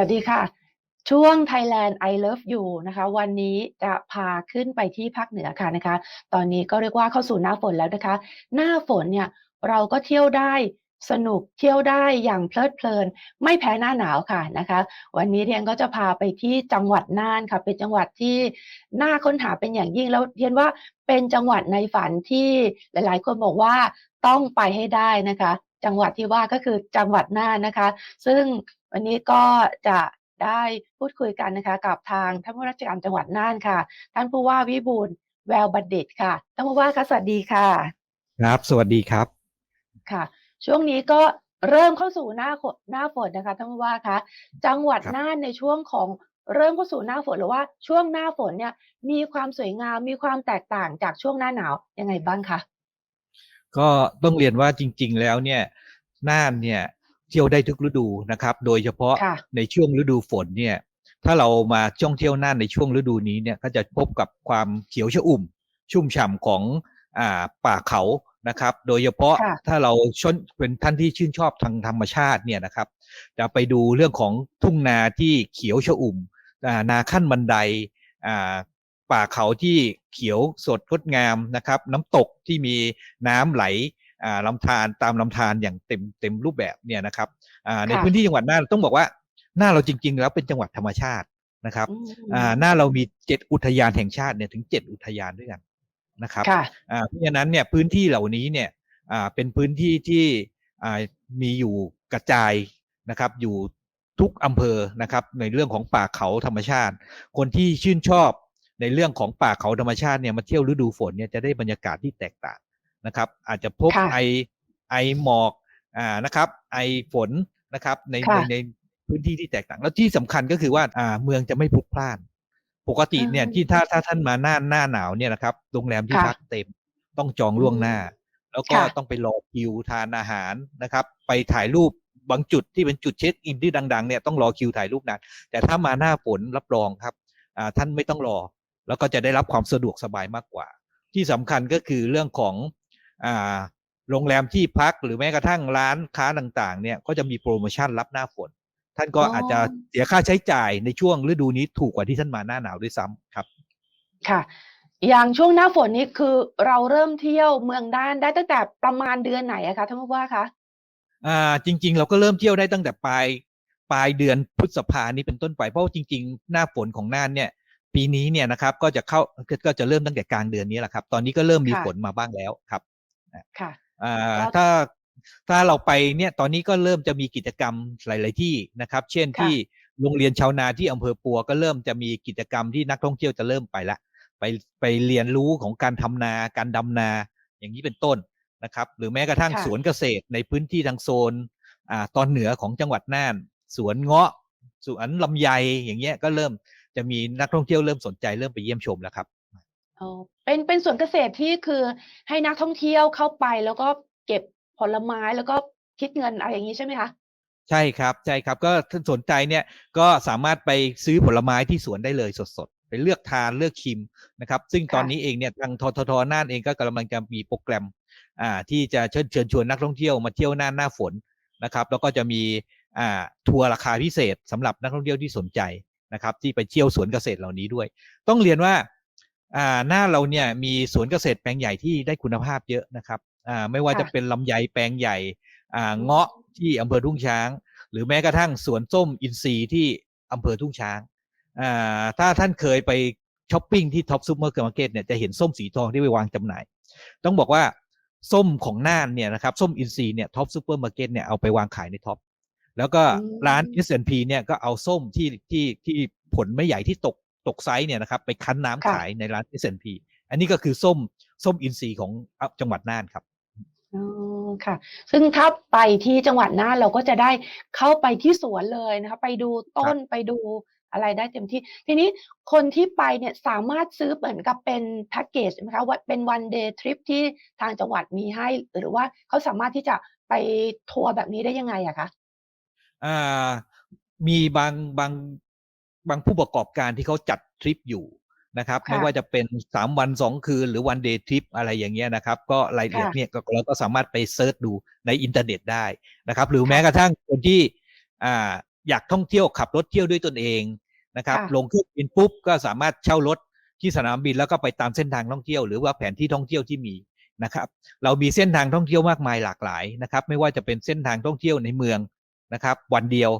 สวัสดีค่ะ ช่วง Thailand I Love You นะคะ วันนี้จะพาขึ้นไปที่ภาคเหนือค่ะนะคะ ตอนนี้ก็เรียกว่าเข้าสู่หน้าฝนแล้วนะคะ หน้าฝนเนี่ยเราก็เที่ยวได้สนุกเที่ยวได้อย่างเพลิดเพลิน ไม่แพ้หน้าหนาวค่ะนะคะ วันนี้เทียนก็จะพาไปที่จังหวัดน่านค่ะเป็นจังหวัดที่น่าค้นหาเป็นอย่างยิ่งแล้วเทียนว่าเป็นจังหวัดในฝันที่หลาย ๆ คนบอกว่าต้องไปให้ได้นะคะ จังหวัดที่ว่าก็คือจังหวัดน่านนะคะ ซึ่ง วันนี้ก็จะได้พูดคุยกันนะคะกับทางท่านผู้ราชการจังหวัดน่านค่ะ ท่านผู้ว่าวิบูลย์แววบัณฑิตค่ะท่านผู้ว่าคะสวัสดีค่ะ ครับสวัสดีครับค่ะ ช่วงนี้ก็เริ่มเข้าสู่หน้าฝนหน้าฝนนะคะท่านผู้ว่าคะจังหวัดครับน่านในช่วงของเริ่มเข้าสู่หน้าฝนหรือว่าช่วงหน้าฝนเนี่ยมีความสวยงามมีความแตกต่างจากช่วงหน้าหนาวยังไงบ้างคะก็ต้องเรียนว่าจริง ๆ แล้วเนี่ยน่านเนี่ย เที่ยวได้ทุกฤดูนะครับ โดยเฉพาะค่ะ ในช่วงฤดูฝนเนี่ย ถ้าเรามาท่องเที่ยวน่านในช่วงฤดูนี้เนี่ยก็จะพบกับความเขียวชอุ่ม ชุ่มฉ่ำของอ่าป่าเขานะครับ โดยเฉพาะค่ะ ถ้าเราชนเป็นท่านที่ชื่นชอบทางธรรมชาติเนี่ยนะครับ จะไปดูเรื่องของทุ่งนาที่เขียวชอุ่มอ่านาขั้นบันไดอ่าป่าเขาที่เขียวสดงดงามนะครับ น้ำตกที่มีน้ำไหลอ่า ลำธารตามลำธารอย่างเต็มเต็มรูปแบบเนี่ยนะครับอ่าในค่ะพื้นที่จังหวัดน่านต้องบอกว่าน่านเราจริง ๆ แล้วเป็นจังหวัดธรรมชาตินะครับอืมอ่าน่านเรามีเจ็ดอุทยานแห่งชาติเนี่ยถึงเจ็ดอุทยานด้วยกันนะครับค่ะอ่าเพราะฉะนั้นเนี่ยพื้นที่เหล่านี้เนี่ยอ่าเป็นพื้นที่ที่อ่ามีอยู่กระจายนะครับอยู่ทุกอำเภอนะครับในเรื่องของป่าเขาธรรมชาติ คนที่ชื่นชอบในเรื่องของป่าเขาธรรมชาติเนี่ยมาเที่ยวฤดูฝนเนี่ยจะได้บรรยากาศที่แตกต่าง นะครับ อาจจะพบค่ะไอไอหมอกอ่านะครับ ไอฝนนะครับในค่ะในในพื้นที่ที่แตกต่าง แล้วที่สำคัญก็คือว่าอ่าเมืองจะไม่พลุกพล่าน ปกติเนี่ยอืมที่ถ้าถ้าท่านมาหน้าหน้าหนาวเนี่ยนะครับโรงแรมที่ค่ะพักเต็มต้องจองล่วงหน้า แล้วก็ค่ะต้องไปรอคิวทานอาหารนะครับ ไปถ่ายรูปบางจุดที่เป็นจุดเช็คอินที่ดัง ๆ เนี่ยต้องรอคิวถ่ายรูปนานแต่ถ้ามาหน้าฝนรับรองครับอ่าท่านไม่ต้องรอ แล้วก็จะได้รับความสะดวกสบายมากกว่า ที่สำคัญก็คือเรื่องของอ่า โรงแรมที่พักหรือแม้กระทั่งร้านค้าต่างๆ เนี่ยก็จะมีโปรโมชั่นรับหน้าฝน ท่านก็อ๋อออาจจะเสียค่าใช้จ่ายในช่วงฤดูนี้ถูกกว่าที่ท่านมาหน้าหนาวด้วยซ้ำครับ ค่ะ อย่างช่วงหน้าฝนนี้คือเราเริ่มเที่ยวเมืองด้านได้ตั้งแต่ประมาณเดือนไหนอะคะท่านผู้ว่าคะอ่า จริง ๆ เราก็เริ่มเที่ยวได้ตั้งแต่ปลายปลายเดือนพฤษภานี้เป็นต้นไปเพราะว่าจริง ๆ หน้าฝนของน่านเนี่ย ปีนี้เนี่ยนะครับ ก็จะเข้าก็ก็จะเริ่มตั้งแต่กลางเดือนนี้แหละครับ ตอนนี้ก็เริ่มมีค่ะฝนมาบ้างแล้วครับ ค่ะอ่าแล้วถ้าถ้าเราไปเนี่ยตอนนี้ก็เริ่มจะมีกิจกรรมหลาย ๆที่นะครับ เช่นค่ะที่โรงเรียนชาวนาที่อำเภอปัวก็เริ่มจะมีกิจกรรมที่นักท่องเที่ยวจะเริ่มไปละไปไปเรียนรู้ของการทำนาการดำนาอย่างนี้เป็นต้นนะครับ หรือแม้กระทั่งค่ะสวนเกษตรในพื้นที่ทางโซนอ่าตอนเหนือของจังหวัดน่าน สวนเงาะสวนลำไยอย่างเงี้ยก็เริ่มจะมีนักท่องเที่ยวเริ่มสนใจเริ่มไปเยี่ยมชมแล้วครับ อ๋อ เป็น เป็นสวนเกษตรที่ คือให้นักท่องเที่ยวเข้าไป แล้วก็เก็บผลไม้ แล้วก็คิดเงิน อะไรอย่างนี้ ใช่ไหมคะ ใช่ครับ ใช่ครับ ก็ถ้าสนใจเนี่ย ก็สามารถไปซื้อผลไม้ที่สวนได้เลยสด ๆ ไปเลือกทาน เลือกชิมนะครับ ซึ่งตอนค่ะนี้เองเนี่ย ทางททท น่านเอง ก็กำลังจะมีโปรแกรม อ่า ที่จะเชิญ เชิญชวนนักท่องเที่ยวมาเที่ยวน่านหน้าฝนนะครับ แล้วก็จะมี อ่า ทัวร์ราคาพิเศษสำหรับนักท่องเที่ยวที่สนใจนะครับ ที่ไปเที่ยวสวนเกษตรเหล่านี้ด้วย ต้องเรียนว่า อ่าหน้าเราเนี่ยมีสวนเกษตรแปลงใหญ่ที่ได้คุณภาพเยอะนะครับอ่าไม่ว่าจะค่ะเป็นลำไยแปลงใหญ่อ่าเงาะที่อำเภอทุ่งช้าง หรือแม้กระทั่งสวนส้มอินทรีย์ที่อำเภอทุ่งช้างอ่าถ้าท่านเคยไปช้อปปิ้งที่ท็อปซูเปอร์มาร์เก็ตเนี่ยจะเห็นส้มสีทองที่ไปวางจำหน่าย ต้องบอกว่าส้มของน่านเนี่ยนะครับส้มอินทรีย์เนี่ยท็อปซูเปอร์มาร์เก็ตเนี่ยเอาไปวางขายในท็อปแล้วก็อืมร้าน S&P เนี่ยก็เอาส้มที่ที่ที่ผลไม่ใหญ่ที่ตก ตกไซส์เนี่ยนะครับ ไปคั้นน้ำค่ะขายในร้าน S&P อันนี้ก็คือส้มส้มอินทรีย์ของอะจังหวัดน่านครับอ๋อค่ะ ซึ่งถ้าไปที่จังหวัดน่านเราก็จะได้เข้าไปที่สวนเลยนะคะไปดูต้นไปดูอะไรได้เต็มที่ ทีนี้คนที่ไปเนี่ยสามารถซื้อเหมือนกับเป็นแพ็กเกจไหมคะว่าเป็นวันเดย์ทริปที่ทางจังหวัดมีให้ หรือว่าเขาสามารถที่จะไปทัวร์แบบนี้ได้ยังไงอะคะอ่ามีบางบาง บางผู้ประกอบการที่เขาจัดทริปอยู่นะครับค่ะไม่ว่าจะเป็นสามวันสองคืน หรือวันเดย์ทริปอะไรอย่างเงี้ยนะครับ ก็รายละเอียดค่ะเนี่ยก็เราก็สามารถไปเซิร์ชดูในอินเทอร์เน็ตได้นะครับ หรือค่ะแม้กระทั่งคนที่อ่าอยากท่องเที่ยวขับรถเที่ยวด้วยตนเองนะครับค่ะลงเครื่องบินปุ๊บก็สามารถเช่ารถที่สนามบินแล้วก็ไปตามเส้นทางท่องเที่ยวหรือว่าแผนที่ท่องเที่ยวที่มีนะครับ เรามีเส้นทางท่องเที่ยวมากมายหลากหลายนะครับ ไม่ว่าจะเป็นเส้นทางท่องเที่ยวในเมืองนะครับ วันเดียว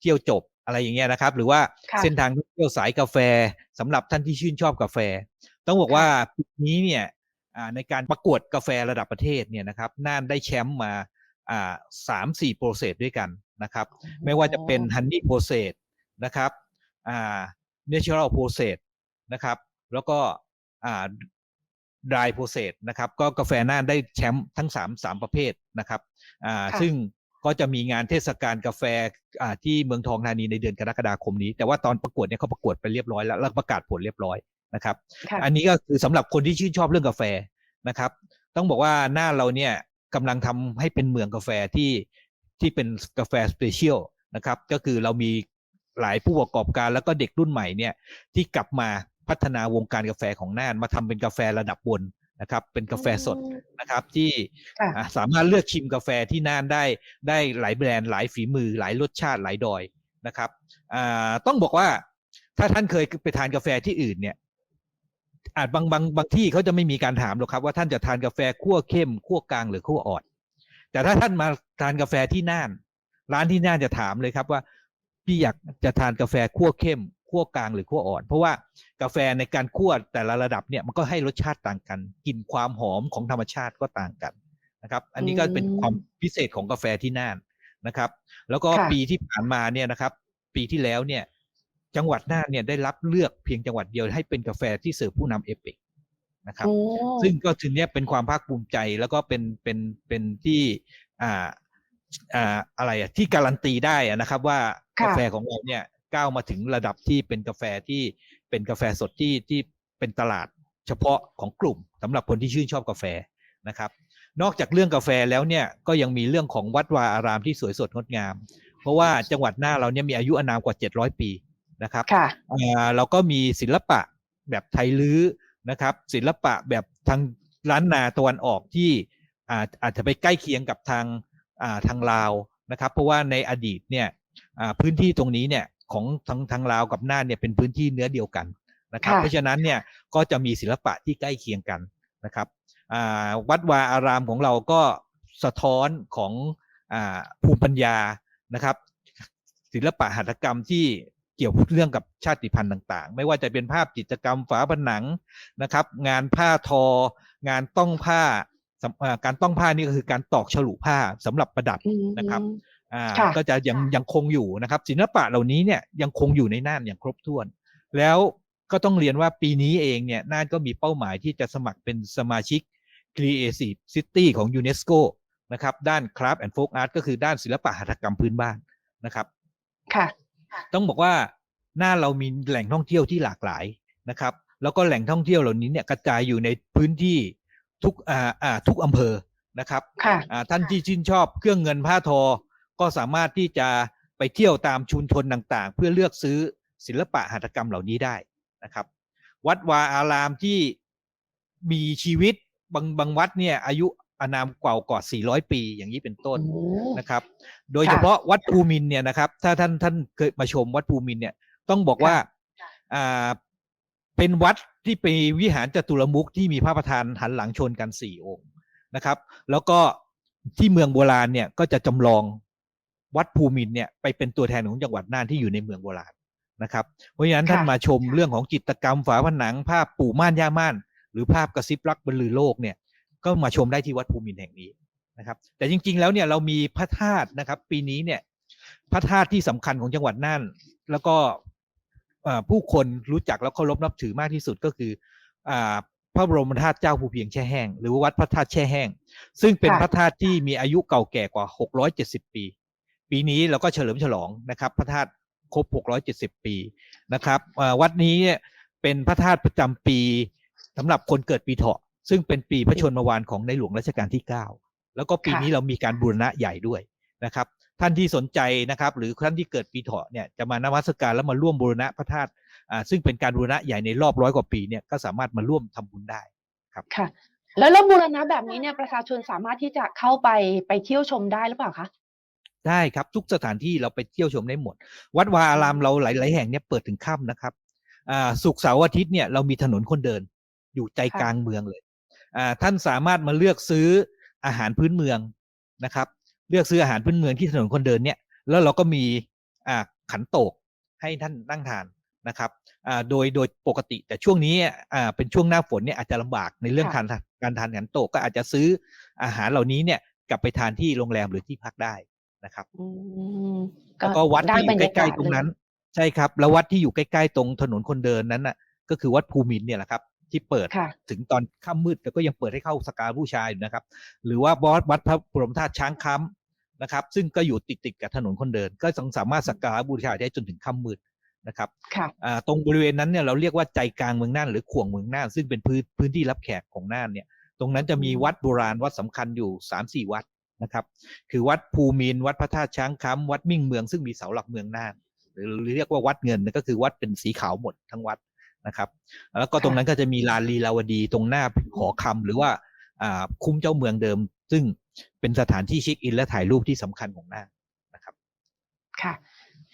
เที่ยวจบ อะไรอย่างเงี้ยนะครับ หรือว่าค่ะเส้นทางท่องเที่ยวสายกาแฟสำหรับท่านที่ชื่นชอบกาแฟ ต้องบอกว่าปีนี้เนี่ยอ่าในการประกวดกาแฟระดับประเทศเนี่ยนะครับน่านได้แชมป์มาอ่าสามสี่โปรเซสด้วยกันนะครับ ไม่ว่าจะเป็น Honey Process นะครับอ่า Natural Process นะครับ แล้วก็อ่า Dry Process นะครับ ก็กาแฟน่านได้แชมป์ทั้งสามสามประเภทนะครับอ่าค่ะซึ่ง ก็จะมีงานเทศกาลกาแฟอ่าที่เมืองทองธานีในเดือนกรกฎาคมนี้ แต่ว่าตอนประกวดเนี่ยเขาประกวดไปเรียบร้อยแล้วแล้วประกาศผลเรียบร้อยนะครับค่ะอันนี้ก็คือสำหรับคนที่ชื่นชอบเรื่องกาแฟนะครับ ต้องบอกว่าหน้าเราเนี่ยกำลังทำให้เป็นเมืองกาแฟที่ที่เป็นกาแฟสเปเชียลนะครับ ก็คือเรามีหลายผู้ประกอบการแล้วก็เด็กรุ่นใหม่เนี่ยที่กลับมาพัฒนาวงการกาแฟของน่านมาทำเป็นกาแฟระดับบน นะครับเป็นกาแฟสดนะครับที่ค่ะอะสามารถเลือกชิมกาแฟที่น่านได้ได้หลายแบรนด์หลายฝีมือ หลายรสชาติหลายดอยนะครับอ่าต้องบอกว่าถ้าท่านเคยไปทานกาแฟที่อื่นเนี่ยอาจบางบางบางที่เขาจะไม่มีการถามหรอกครับว่าท่านจะทานกาแฟคั่วเข้มคั่วกลางหรือคั่วอ่อนแต่ถ้าท่านมาทานกาแฟที่น่าน ร้านที่น่านจะถามเลยครับว่าพี่อยากจะทานกาแฟคั่วเข้ม คั่วกลางหรือคั่วอ่อน เพราะว่ากาแฟในการคั่วแต่ละระดับเนี่ยมันก็ให้รสชาติต่างกันกลิ่นความหอมของธรรมชาติก็ต่างกันนะครับ อันนี้ก็เป็นความพิเศษของกาแฟที่น่านนะครับ แล้วก็ค่ะปีที่ผ่านมาเนี่ยนะครับ ปีที่แล้วเนี่ย จังหวัดน่านเนี่ยได้รับเลือกเพียงจังหวัดเดียวให้เป็นกาแฟที่เสิร์ฟผู้นำเอเปกนะครับโอ้ซึ่งก็ถือเนี้ยเป็นความภาคภูมิใจแล้วก็เป็นเป็นเป็นที่อ่าอ่าอะไรอะที่การันตีได้อะนะครับว่าค่ะกาแฟของเราเนี่ย ก้าวมาถึงระดับที่เป็นกาแฟที่เป็นกาแฟสดที่ที่เป็นตลาดเฉพาะของกลุ่มสำหรับคนที่ชื่นชอบกาแฟนะครับ นอกจากเรื่องกาแฟแล้วเนี่ยก็ยังมีเรื่องของวัดวาอารามที่สวยสดงดงาม เพราะว่าจังหวัดน่านเราเนี่ยมีอายุอานามกว่า 700 ปีนะครับค่ะอ่าเราก็มีศิลปะแบบไทยลื้อนะครับ ศิลปะแบบทางล้านนาตะวันออกที่อาจอาจจะไปใกล้เคียงกับทางอ่าทางลาวนะครับ เพราะว่าในอดีตเนี่ยอ่าพื้นที่ตรงนี้เนี่ย ของทางทางลาวกับน่านเนี่ยเป็นพื้นที่เนื้อเดียวกันนะครับค่ะเพราะฉะนั้นเนี่ยก็จะมีศิลปะที่ใกล้เคียงกันนะครับอ่าวัดวาอารามของเราก็สะท้อนของอาภูมิปัญญานะครับ ศิลปะหัตถกรรมที่เกี่ยวเรื่องกับชาติพันธุ์ต่าง ๆ ไม่ว่าจะเป็นภาพจิตรกรรมฝาผนังนะครับ งานผ้าทอ งานต้องผ้าสำอ่าการต้องผ้านี่ก็คือการตอกฉลุผ้าสำหรับประดับอืมนะครับ อ่าค่ะก็จะยังยังคงอยู่นะครับ ศิลปะเหล่านี้เนี่ยยังคงอยู่ในน่านอย่างครบถ้วน แล้วก็ต้องเรียนว่าปีนี้เองเนี่ยน่านก็มีเป้าหมายที่จะสมัครเป็นสมาชิก Creative City ของยูเนสโกนะครับด้าน Craft and Folk Art ก็คือด้านศิลปะหัตถกรรมพื้นบ้านนะครับค่ะต้องบอกว่าหน้าเรามีแหล่งท่องเที่ยวที่หลากหลายนะครับ แล้วก็แหล่งท่องเที่ยวเหล่านี้เนี่ยกระจายอยู่ในพื้นที่ทุกอ่าอ่าทุกอำเภอนะครับค่ะอ่าท่านที่ชื่นชอบเครื่องเงินผ้าทอ ก็สามารถที่จะไปเที่ยวตามชุมชนต่างๆ เพื่อเลือกซื้อศิลปะหัตถกรรมเหล่านี้ได้นะครับ วัดวาอารามที่มีชีวิตบางบางวัดเนี่ยอายุอานามเก่ากว่า 400 ปี อย่างนี้เป็นต้นโอ้นะครับ โดยเฉพาะวัดภูมินทร์เนี่ยนะครับ ถ้าท่านท่านเคยมาชมวัดภูมินทร์เนี่ย ต้องบอกว่าอ่าเป็นวัดที่เป็นวิหารจตุรมุขที่มีพระประธานหันหลังชนกันสี่องค์นะครับ แล้วก็ที่เมืองโบราณเนี่ยก็จะจำลอง วัดภูมินทร์เนี่ยไปเป็นตัวแทนของจังหวัดน่านที่อยู่ในเมืองโบราณนะครับ เพราะฉะนั้นท่านค่ะมาชมเรื่องของจิตรกรรมฝาผนัง ภาพปู่ม่านย่าม่าน หรือภาพกระซิบรักบรรลือโลกเนี่ยก็มาชมได้ที่วัดภูมินทร์แห่งนี้นะครับ แต่จริงๆแล้วเนี่ยเรามีพระธาตุนะครับ ปีนี้เนี่ยพระธาตุที่สำคัญของจังหวัดน่าน แล้วก็เอ่อผู้คนรู้จักแล้วเคารพนับถือมากที่สุดก็คืออ่าพระบรมธาตุเจ้าภูเพียงแช่แห้งหรือว่าวัดพระธาตุแช่แห้ง ซึ่งเป็นค่ะพระธาตุที่มีอายุเก่าแก่กว่า 670 ปี ปีนี้เราก็เฉลิมฉลองนะครับพระธาตุครบ 670 ปีนะครับอ่าวัดนี้เนี่ยเป็นพระธาตุประจำปีสำหรับคนเกิดปีเถาะ ซึ่งเป็นปีพระชนมวานของในหลวงรัชกาลที่ 9 แล้วก็ปีค่ะนี้เรามีการบูรณะใหญ่ด้วยนะครับ ท่านที่สนใจนะครับ หรือท่านที่เกิดปีเถาะเนี่ยจะมานมัสการแล้วมาร่วมบูรณะพระธาตุอ่าซึ่งเป็นการบูรณะใหญ่ในรอบร้อยกว่าปีเนี่ยก็สามารถมาร่วมทำบุญได้ค่ะ แล้วแล้วบูรณะแบบนี้เนี่ยประชาชนสามารถที่จะเข้าไปไปเที่ยวชมได้หรือเปล่าคะ ได้ครับทุกสถานที่เราไปเที่ยวชมได้หมด วัดวาอารามเราหลาย ๆ แห่งเนี่ยเปิดถึงค่ำนะครับอ่าศุกร์เสาร์อาทิตย์เนี่ยเรามีถนนคนเดินอยู่ใจค่ะกลางเมืองเลยอ่าท่านสามารถมาเลือกซื้ออาหารพื้นเมืองนะครับ เลือกซื้ออาหารพื้นเมืองที่ถนนคนเดินเนี่ย แล้วเราก็มีอ่าขันโตกให้ท่านนั่งทานนะครับอ่าโดยโดยปกติแต่ช่วงนี้อ่าเป็นช่วงหน้าฝนเนี่ยอาจจะลำบากในเรื่องค่ะการทานการทานขันโตกก็อาจจะซื้ออาหารเหล่านี้เนี่ยกลับไปทานที่โรงแรมหรือที่พักได้ นะครับอืมแล้วก็วัดที่อยู่ได้บรใกรล้ยาาศๆตรงนั้นเลยใช่ครับ แล้ววัดที่อยู่ใกล้ๆตรงถนนคนเดินนั้นน่ะ ก็คือวัดภูมินทร์เนี่ยแหละครับที่เปิดค่ะถึงตอนค่ำมืดแต่ก็ยังเปิดให้เข้าสกการบูชาอยู่นะครับ หรือว่าบอสวัดพระบรมธาตุช้างค้ำนะครับ ซึ่งก็อยู่ติดๆกับถนนคนเดิน ก็สามารถสักการบูชาได้จนถึงค่ำมืดนะครับค่ะอ่าตรงบริเวณนั้นเนี่ยเราเรียกว่าใจกลางเมืองน่านหรือข่วงเมืองน่านซึ่งเป็นพื้นพื้นที่รับแขกของน่านเนี่ย ตรงนั้นจะมีอืมวัดโบราณวัดสำคัญอยู่สามสี่วัด นะครับคือวัดภูมินทร์วัดพระธาตุช้างค้ำวัดมิ่งเมืองซึ่งมีเสาหลักเมืองน่านหรือเรียกว่าวัดเงินก็คือวัดเป็นสีขาวหมดทั้งวัดนะครับ แล้วก็ตรงนั้นก็จะมีลานลีลาวดีตรงหน้าหอคำหรือว่าอ่าคุ้มเจ้าเมืองเดิม ซึ่งเป็นสถานที่เช็คอินและถ่ายรูปที่สำคัญของน่านนะครับค่ะ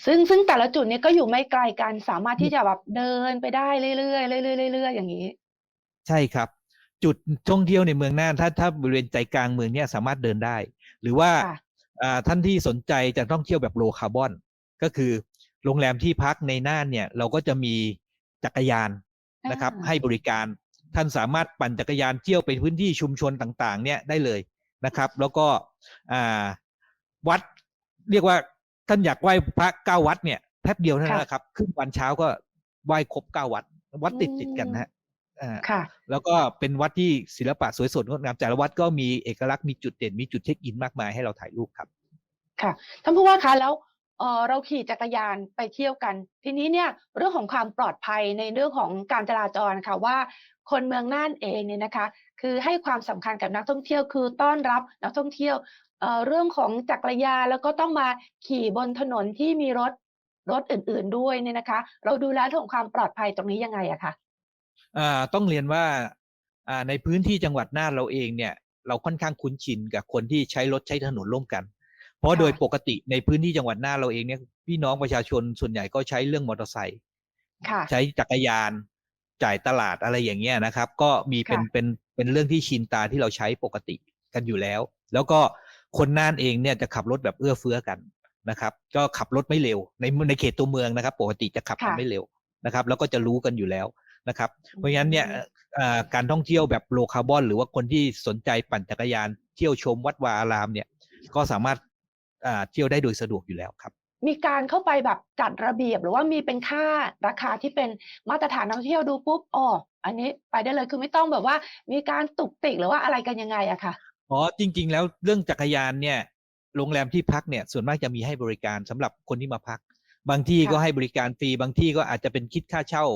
ซึ่งซึ่งแต่ละจุดเนี้ก็อยู่ไม่ไกลกันสามารถที่จะแบบเดินไปได้เรื่อยๆเรื่อยๆเรื่อยๆอย่างนี้ ใช่ครับ จุดท่องเที่ยวในเมืองน่านถ้าถ้าบริเวณใจกลางเมืองเนี่ยสามารถเดินได้ หรือว่าค่ะอ่าท่านที่สนใจจะท่องเที่ยวแบบโลคาร์บอนก็คือโรงแรมที่พักในน่านเนี่ย เราก็จะมีจักรยานนะครับอ่าให้บริการท่านสามารถปั่นจักรยานเที่ยวไปพื้นที่ชุมชนต่างๆ เนี่ยได้เลยนะครับ แล้วก็อ่าวัดเรียกว่าท่านอยากไหว้พระเก้าวัดเนี่ยแป๊บเดียวเท่านั้นแหละครับ ขึ้นวันเช้าก็ไหว้ครบเก้าวัด วัดติดติดๆกันนะฮะ อ่าค่ะแล้วก็เป็นวัดที่ศิลปะสวยสดงดงามแต่ละวัดก็มีเอกลักษณ์มีจุดเด่นมีจุดเช็คอินมากมายให้เราถ่ายรูปครับ ค่ะท่านผู้ว่าคะแล้วเอ่อเราขี่จักรยานไปเที่ยวกัน ทีนี้เนี่ยเรื่องของความปลอดภัยในเรื่องของการจราจรค่ะว่า คนเมืองน่านเองเนี่ยนะคะ คือให้ความสำคัญกับนักท่องเที่ยวคือต้อนรับนักท่องเที่ยวเอ่อเรื่องของจักรยานแล้วก็ต้องมาขี่บนถนนที่มีรถรถอื่น ๆ ด้วยเนี่ยนะคะ เราดูแลเรื่องของความปลอดภัยตรงนี้ยังไงอะคะอ่า ต้องเรียนว่าอ่าในพื้นที่จังหวัดน่านเราเองเนี่ย เราค่อนข้างคุ้นชินกับคนที่ใช้รถใช้ถนนร่วมกัน เพราะค่ะโดยปกติในพื้นที่จังหวัดน่านเราเองเนี่ยพี่น้องประชาชนส่วนใหญ่ก็ใช้เรื่องมอเตอร์ไซค์ค่ะใช้จักรยานจ่ายตลาดอะไรอย่างเงี้ยนะครับ ก็มีเป็นค่ะเป็นเป็นเรื่องที่ชินตาที่เราใช้ปกติกันอยู่แล้ว แล้วก็คนน่านเองเนี่ยจะขับรถแบบเอื้อเฟื้อกันนะครับ ก็ขับรถไม่เร็วในในเขตตัวเมืองนะครับ ปกติจะขับกันค่ะไม่เร็วนะครับ แล้วก็จะรู้กันอยู่แล้ว นะครับเพราะฉะนั้นเนี่ยเอ่อการท่องเที่ยวแบบโลคาร์บอน หรือว่าคนที่สนใจปั่นจักรยานเที่ยวชมวัดวาอารามเนี่ยก็สามารถอ่าเที่ยวได้โดยสะดวกอยู่แล้วครับ มีการเข้าไปแบบจัดระเบียบหรือว่ามีเป็นค่าราคาที่เป็นมาตรฐานนักท่องเที่ยวดูปุ๊บอ๋ออันนี้ไปได้เลยคือไม่ต้องแบบว่า มีการตุกติกหรือว่าอะไรกันยังไงอะค่ะอ๋อจริง ๆ แล้วเรื่องจักรยานเนี่ยโรงแรมที่พักเนี่ยส่วนมากจะมีให้บริการสำหรับคนที่มาพัก บางที่ค่ะก็ให้บริการฟรีบางที่ก็อาจจะเป็นคิดค่าเช่า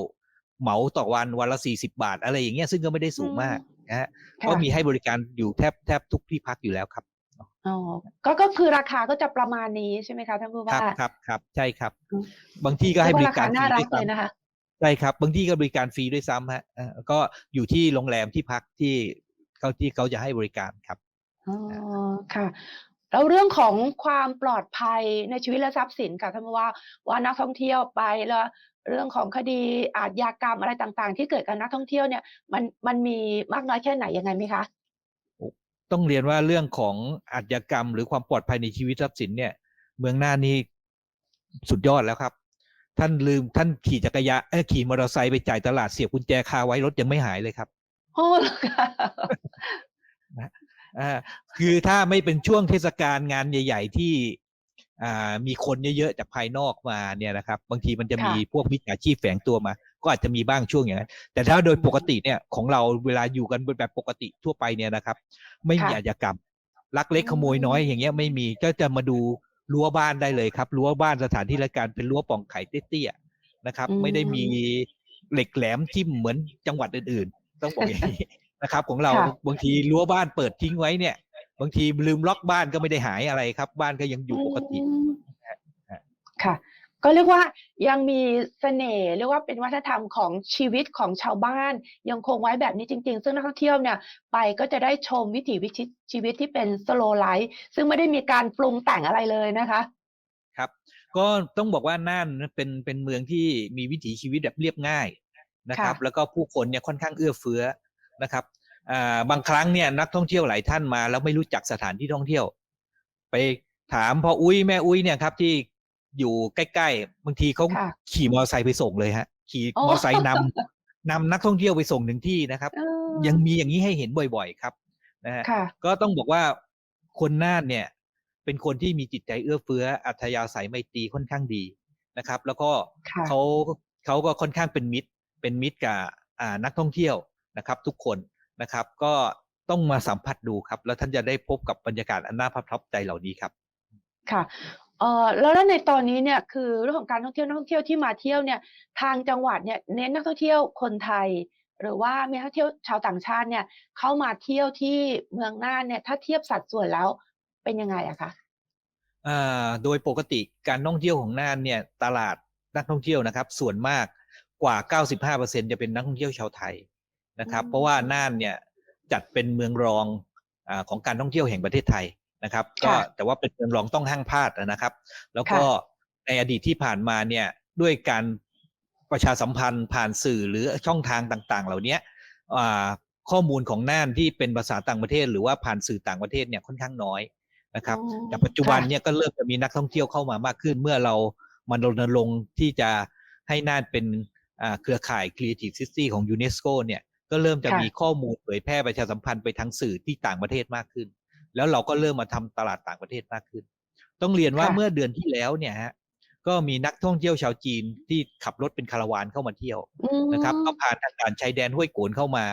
เหมาต่อวันวันละสี่สิบาท อะไรอย่างเงี้ยซึ่งก็ไม่ได้สูงมากนะฮะค่ะก็มีให้บริการอยู่แทบแทบทุกที่พักอยู่แล้วครับอ๋อก็ก็คือราคาก็จะประมาณนี้ใช่ไหมคะท่านผู้ครัว่าบครับครับใช่ครับอืมบางที่ก็ให้บเยริว่การคฟน่ารีรัด้กวยเลยซ้ำนะคะใช่ครับ บางที่ก็บริการฟรีด้วยซ้ำฮะเอ่อก็อยู่ที่โรงแรมที่พักที่เขาที่เขาจะให้บริการครับอ๋อค่ะ แล้วเรื่องของความปลอดภัยในชีวิตและทรัพย์สินค่ะท่านผู้ว่าว่านักท่องเที่ยวไปแล้วเรื่องของคดีอาชญากรรมอะไรต่างๆ ที่เกิดกับนักท่องเที่ยวเนี่ยมันมันมีมากน้อยแค่ไหนยังไงไหมคะต้องเรียนว่าเรื่องของอาชญากรรม หรือความปลอดภัยในชีวิตทรัพย์สินเนี่ย เมืองน่านนี่สุดยอดแล้วครับ ท่านลืมท่านขี่จักรยานเอ้ยขี่มอเตอร์ไซค์ไปจ่ายตลาดเสียบกุญแจคาไว้รถยังไม่หายเลยครับโอ้เหรอคะ อ่าคือถ้าไม่เป็นช่วงเทศกาลงานใหญ่ ๆ ที่อ่ามีคนเยอะๆจากภายนอกมาเนี่ยนะครับ บางทีมันจะมีพวกมิจฉาชีพแฝงตัวมา ก็อาจจะมีบ้างช่วงอย่างนั้น แต่ถ้าโดยปกติเนี่ยของเราเวลาอยู่กันแบบปกติทั่วไปเนี่ยนะครับ ไม่มีค่ะอาชญากรรมลักเล็กขโมยน้อยอย่างเงี้ยไม่มีก็จะมาดูรั้วบ้านได้เลยครับรั้วบ้านสถานที่ราชการเป็นรั้วปล่องไข่เตี้ยๆนะครับอืมไม่ได้มีเหล็กแหลมทิ่มเหมือนจังหวัดอื่นๆ ต้องบอกอย่างนี้ นะครับของเราค่ะ บางทีรั้วบ้านเปิดทิ้งไว้เนี่ย บางทีลืมล็อกบ้านก็ไม่ได้หายอะไรครับ บ้านก็ยังอยู่ปกติ อืมค่ะ ก็เรียกว่ายังมีเสน่ห์เรียกว่าเป็นวัฒนธรรมของชีวิตของชาวบ้าน ยังคงไว้แบบนี้จริง ๆ ซึ่งนักท่องเที่ยวเนี่ยไปก็จะได้ชมวิถีวิถีชีวิตที่เป็น slow life ซึ่งไม่ได้มีการปรุงแต่งอะไรเลยนะคะ ครับ ก็ต้องบอกว่าน่านเป็นเป็นเมืองที่มีวิถีชีวิตแบบเรียบง่ายนะครับ ค่ะแล้วก็ผู้คนเนี่ยค่อนข้างเอื้อเฟื้อ นะครับอ่าบางครั้งเนี่ยนักท่องเที่ยวหลายท่านมา แล้วไม่รู้จักสถานที่ท่องเที่ยว ไปถามพออุ้ยแม่อุ้ยเนี่ยครับที่อยู่ใกล้ๆบางทีเขาค่ะขี่มอเตอร์ไซค์ไปส่งเลยฮะ ขี่มอเตอร์ไซค์นำนำนักท่องเที่ยวไปส่งถึงที่นะครับเออยังมีอย่างนี้ให้เห็นบ่อยๆครับนะฮะค่ะก็ต้องบอกว่าคนน่านเนี่ย เป็นคนที่มีจิตใจเอื้อเฟื้ออัธยาศัยไมตรีค่อนข้างดีนะครับ แล้วก็ค่ะเขาเขาก็ค่อนข้างเป็นมิตร เป็นมิตรกับอ่านักท่องเที่ยว นะครับทุกคนนะครับก็ต้องมาสัมผัสดูครับ แล้วท่านจะได้พบกับบรรยากาศอันน่าประทับใจเหล่านี้ครับค่ะเอ่อแล้วแล้วในตอนนี้เนี่ยคือเรื่องของการท่องเที่ยวนักท่องเที่ยวที่มาเที่ยวเนี่ยทางจังหวัดเนี่ยเน้นนักท่องเที่ยวคนไทย หรือว่ามีนักท่องเที่ยวชาวต่างชาติเนี่ยเข้ามาเที่ยวที่เมืองน่านเนี่ยถ้าเทียบสัดส่วนแล้วเป็นยังไงอะคะอ่าโดยปกติการท่องเที่ยวของน่านเนี่ยตลาดนักท่องเที่ยวนะครับ ส่วนมากกว่า 95%จะเป็นนักท่องเที่ยวชาวไทย นะครับอืมเพราะว่าน่านเนี่ยจัดเป็นเมืองรองอาของการท่องเที่ยวแห่งประเทศไทยนะครับก็ค่ะแต่ว่าเป็นเมืองรองต้องห้างพลาดนะครับ แล้วก็ค่ะในอดีตที่ผ่านมาเนี่ยด้วยการประชาสัมพันธ์ผ่านสื่อหรือช่องทางต่างๆ เหล่านี้อ่าข้อมูลของน่านที่เป็นภาษาต่างประเทศ หรือว่าผ่านสื่อต่างประเทศเนี่ยค่อนข้างน้อยนะครับอ๋อแต่ปัจจุบันค่ะเนี่ยก็เริ่มจะมีนักท่องเที่ยวเข้ามามากขึ้น เมื่อเรามันรณรงค์ที่จะให้น่านเป็นอ่าเครือข่าย Creative City ของยูเนสโกเนี่ย ก็เริ่มจะค่ะมีข้อมูลเผยแพร่ประชาสัมพันธ์ไปทางสื่อที่ต่างประเทศมากขึ้น แล้วเราก็เริ่มมาทำตลาดต่างประเทศมากขึ้น ต้องเรียนว่าค่ะเมื่อเดือนที่แล้วเนี่ยฮะก็มีนักท่องเที่ยวชาวจีนที่ขับรถเป็นคาราวานเข้ามาเที่ยวอืมนะครับก็ผ่านทางด่านชายแดนห้วยโกนเข้ามา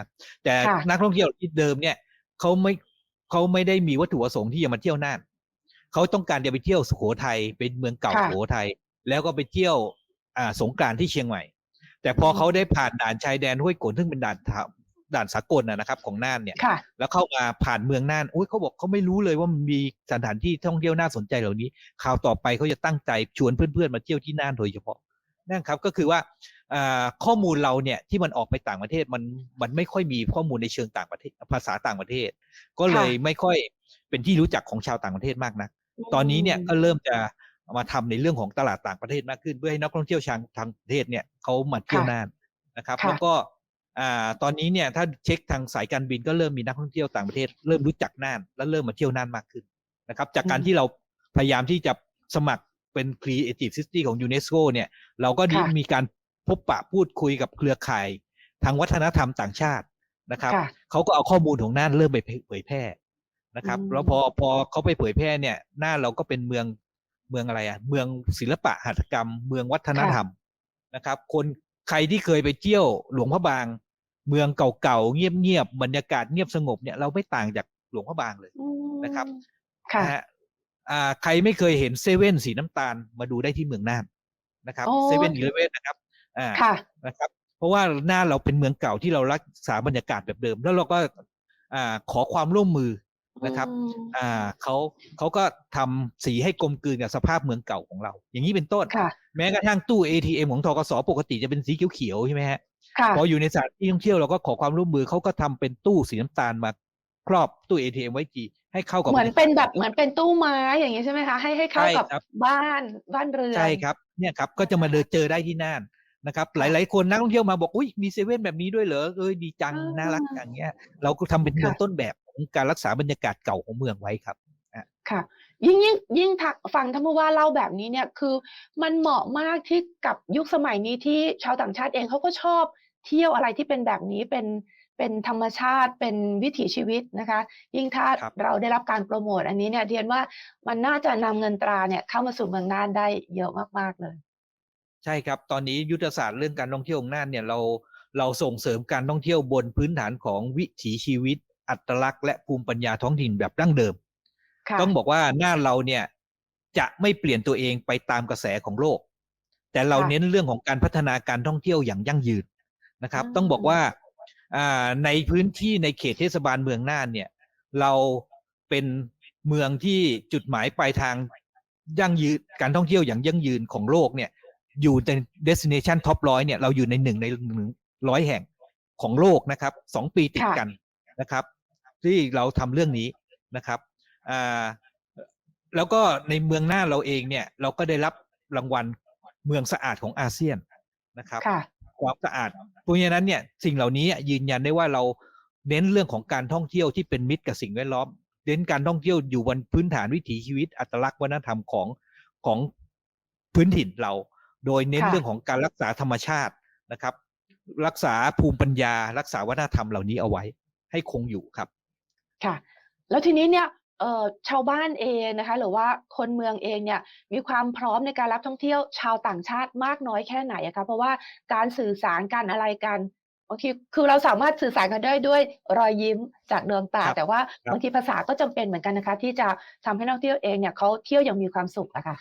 แต่ค่ะนักท่องเที่ยวที่เดิมเนี่ยเขาไม่เขาไม่ได้มีวัตถุประสงค์ที่จะมาเที่ยวน่านเขาต้องการจะไปเที่ยวสุโขทัยเป็นเมืองเก่าค่ะสุโขทัยแล้วก็ไปเที่ยวอ่าสงกรานต์ที่เชียงใหม่ แต่พออืมเขาได้ผ่านด่านชายแดนห้วยโกนซึ่งเป็นด่านทาด่านสากลนะนะครับ ของน่านเนี่ยค่ะแล้วเข้ามาผ่านเมืองน่านอุ้ยเขาบอกเขาไม่รู้เลยว่ามันมีสถานที่ท่องเที่ยวน่าสนใจเหล่านี้คราวต่อไปเขาจะตั้งใจชวนเพื่อนๆมาเที่ยวที่น่านโดยเฉพาะนั่นครับก็คือว่าอ่าข้อมูลเราเนี่ยที่มันออกไปต่างประเทศมันมันไม่ค่อยมีข้อมูลในเชิงต่างประเทศภาษาต่างประเทศ ก็เลยไม่ค่อยเป็นที่รู้จักของชาวต่างประเทศมากนัก ตอนนี้เนี่ยก็เริ่มจะ มาทำในเรื่องของตลาดต่างประเทศมากขึ้น เพื่อให้นักท่องเที่ยวชาวทางประเทศเนี่ยเขามาเที่ยวค่ะน่านนะครับค่ะแล้วก็อ่าตอนนี้เนี่ยถ้าเช็คทางสายการบินก็เริ่มมีนักท่องเที่ยวต่างประเทศ เริ่มรู้จักน่าน และเริ่มมาเที่ยวน่านมากขึ้นนะครับ จากการอืมที่เราพยายามที่จะสมัครเป็น Creative City ของยูเนสโกเนี่ย เราก็ได้ค่ะมีการพบปะพูดคุยกับเครือข่าย ทางวัฒนธรรมต่างชาตินะครับค่ะเขาก็เอาข้อมูลของน่านเริ่มไปเผยแพร่นะครับอืมแล้วพอพอเขาไปเผยแพร่เนี่ยน่านเราก็เป็นเมือง เมืองอะไรอะ เมืองศิลปะหัตถกรรม เมืองวัฒนธรรมนะครับ คนใครที่เคยไปเที่ยวหลวงพระบาง เมืองเก่าๆเงียบๆบรรยากาศเงียบสงบเนี่ยเราไม่ต่างจากหลวงพระบางเลยอืมนะครับค่ะนะฮะอ่าใครไม่เคยเห็นเซเว่นสีน้ำตาลมาดูได้ที่เมืองน่านนะครับโอ้เซเว่นอีเลเว่นนะครับอ่าค่ะนะครับ เพราะว่าน่านเราเป็นเมืองเก่าที่เรารักษาบรรยากาศแบบเดิม แล้วเราก็อ่าขอความร่วมมือ นะครับอืมอ่าเขาเขาก็ทำสีให้กลมกลืนกับสภาพเมืองเก่าของเรา อย่างนี้เป็นต้นค่ะแม้กระทั่งตู้ ATM ของทกสปกติจะเป็นสีเขียวๆใช่ไหมฮะค่ะพออยู่ในสถานที่ท่องเที่ยวเราก็ขอความร่วมมือเขาก็ทำเป็นตู้สีน้ำตาลมาครอบตู้ ATM ไว้จีให้เข้ากับเหมือนรรยากาศเป็นแบบเหมือนเป็นตู้ไม้อย่างนี้ใช่ไหมคะ ให้ให้เข้าใช่กับครับบ้านบ้านเรือน ใช่ครับ เนี่ยครับก็จะมาเดินเจอได้ที่น่านนะครับหลาย ๆ คนนักท่องเที่ยวมาบอกอุ้ยมีเซเว่นแบบนี้ด้วยเหรอเอ้ยดีจังอ่าน่ารักอย่างเงี้ย เราก็ทำเป็นเมืองค่ะต้นแบบ ของการรักษาบรรยากาศเก่าของเมืองไว้ครับค่ะยิ่งยิ่งยิ่งทักฟังท่านผู้ว่าเล่าแบบนี้เนี่ยคือมันเหมาะมากที่กับยุคสมัยนี้ที่ชาวต่างชาติเองเขาก็ชอบเที่ยวอะไรที่เป็นแบบนี้เป็นเป็นธรรมชาติเป็นวิถีชีวิตนะคะ ยิ่งถ้าครับเราได้รับการโปรโมทอันนี้เนี่ยเรียนว่ามันน่าจะนำเงินตราเนี่ยเข้ามาสู่เมืองน่านได้เยอะมากๆเลย ใช่ครับตอนนี้ยุทธศาสตร์เรื่องการท่องเที่ยวของน่านเนี่ยเราเราส่งเสริมการท่องเที่ยวบนพื้นฐานของวิถีชีวิต อัตลักษณ์และภูมิปัญญาท้องถิ่นแบบดั้งเดิมค่ะต้องบอกว่าน่านเราเนี่ยจะไม่เปลี่ยนตัวเองไปตามกระแสของโลก แต่เราค่ะเน้นเรื่องของการพัฒนาการท่องเที่ยวอย่างยั่งยืนนะครับอืมต้องบอกว่าอ่าในพื้นที่ในเขตเทศบาลเมืองน่านเนี่ย เราเป็นเมืองที่จุดหมายปลายทางยั่งยืนการท่องเที่ยวอย่างยั่งยืนของโลกเนี่ย อยู่ใน destination top ร้อยเนี่ยเราอยู่ในหนึ่งในหนึ่งร้อยแห่งของโลกนะครับสองปีติดค่ะกันนะครับ ที่เราทำเรื่องนี้นะครับอ่าแล้วก็ในเมืองหน้าเราเองเนี่ยเราก็ได้รับรางวัลเมืองสะอาดของอาเซียนนะครับค่ะความสะอาดเพราะฉะนั้นเนี่ยสิ่งเหล่านี้ยืนยันได้ว่าเราเน้นเรื่องของการท่องเที่ยวที่เป็นมิตรกับสิ่งแวดล้อม เน้นการท่องเที่ยวอยู่บนพื้นฐานวิถีชีวิตอัตลักษณ์วัฒนธรรมของของพื้นถิ่นเรา โดยเน้นค่ะเรื่องของการรักษาธรรมชาตินะครับ รักษาภูมิปัญญา รักษาวัฒนธรรมเหล่านี้เอาไว้ให้คงอยู่ครับ ค่ะ แล้วทีนี้เนี่ยเอ่อชาวบ้านเองนะคะ หรือว่าคนเมืองเองเนี่ยมีความพร้อมในการรับท่องเที่ยวชาวต่างชาติมากน้อยแค่ไหนอะคะเพราะว่าการสื่อสารกันอะไรกันบางทีคือเราสามารถสื่อสารกันได้ด้วยรอยยิ้มจากดวงตาครับแต่ว่าครับบางทีภาษาก็จำเป็นเหมือนกันนะคะ ที่จะทำให้นักท่องเที่ยวเองเนี่ยเขาเที่ยวอย่างมีความสุขอะค่ะ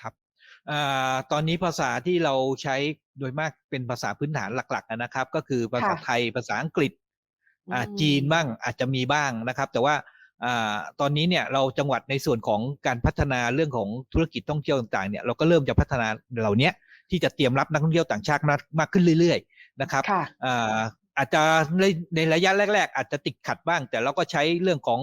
ครับอ่าตอนนี้ภาษาที่เราใช้โดยมากเป็นภาษาพื้นฐานหลักๆนะครับ ก็คือภาษาค่ะไทยภาษาอังกฤษอ่าอืม จีนบ้างอาจจะมีบ้างนะครับ แต่ว่าอ่าตอนนี้เนี่ยเราจังหวัดในส่วนของการพัฒนาเรื่องของธุรกิจท่องเที่ยวต่างๆเนี่ยเราก็เริ่มจะพัฒนาเหล่านี้ที่จะเตรียมรับนักท่องเที่ยวต่างชาติมากมากขึ้นเรื่อยๆนะครับค่ะอ่าอาจจะในในระยะแรก ๆ อาจจะติดขัดบ้าง แต่เราก็ใช้เรื่องของ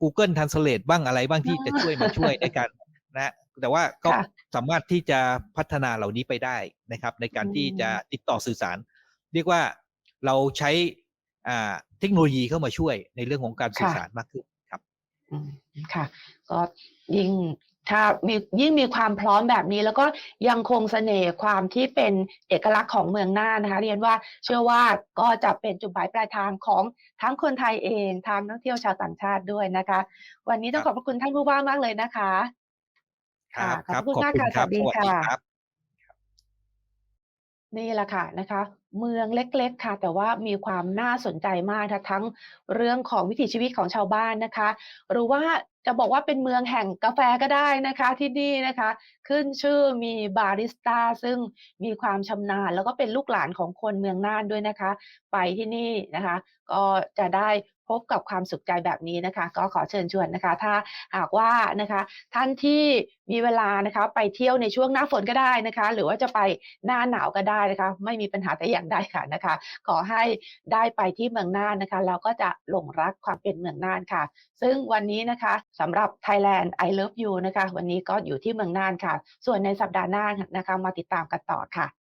Google Translate บ้างอะไรบ้างที่จะช่วยมาช่วยในการนะแต่ว่าก็ค่ะสามารถที่จะพัฒนาเหล่านี้ไปได้นะครับ ในการที่จะติดต่อสื่อสาร เรียกว่าเราใช้อ่า เทคโนโลยีเข้ามาช่วยในเรื่องของการสื่อสารมากขึ้นครับอืมค่ะก็ยิ่งถ้ามียิ่งมีความพร้อมแบบนี้แล้วก็ยังคงเสน่ห์ความที่เป็นเอกลักษณ์ของเมืองน่านนะคะ เรียนว่าเชื่อว่าก็จะเป็นจุดหมายปลายทางของทั้งคนไทยเองทางนักท่องเที่ยวชาวต่างชาติด้วยนะคะ วันนี้ต้องขอบพระคุณท่านผู้ว่ามากเลยนะคะ ครับค่ะครับขอบคุณขอบมากคุณค่ะครับสวัสดีสวัสดีค่ะครับ นี่แหละค่ะนะคะ เมืองเล็กๆค่ะ แต่ว่ามีความน่าสนใจมากทั้งเรื่องของวิถีชีวิตของชาวบ้านนะคะ หรือว่าจะบอกว่าเป็นเมืองแห่งกาแฟก็ได้นะคะที่นี่นะคะ ขึ้นชื่อมีบาริสต้าซึ่งมีความชำนาญ แล้วก็เป็นลูกหลานของคนเมืองน่านด้วยนะคะ ไปที่นี่นะคะ ก็จะได้ บกับความสุขใจแบบนี้นะคะ ก็ขอเชิญชวนนะคะ ถ้าหากว่านะคะ ท่านที่มีเวลานะคะไปเที่ยวในช่วงหน้าฝนก็ได้นะคะ หรือว่าจะไปหน้าหนาวก็ได้นะคะ ไม่มีปัญหาแต่อย่างใดค่ะนะคะ ขอให้ได้ไปที่เมืองน่านนะคะแล้วก็จะหลงรักความเป็นเมืองน่านค่ะ ซึ่งวันนี้นะคะสำหรับ Thailand I Love You นะคะ วันนี้ก็อยู่ที่เมืองน่านค่ะ ส่วนในสัปดาห์หน้านะคะ มาติดตามกันต่อค่ะ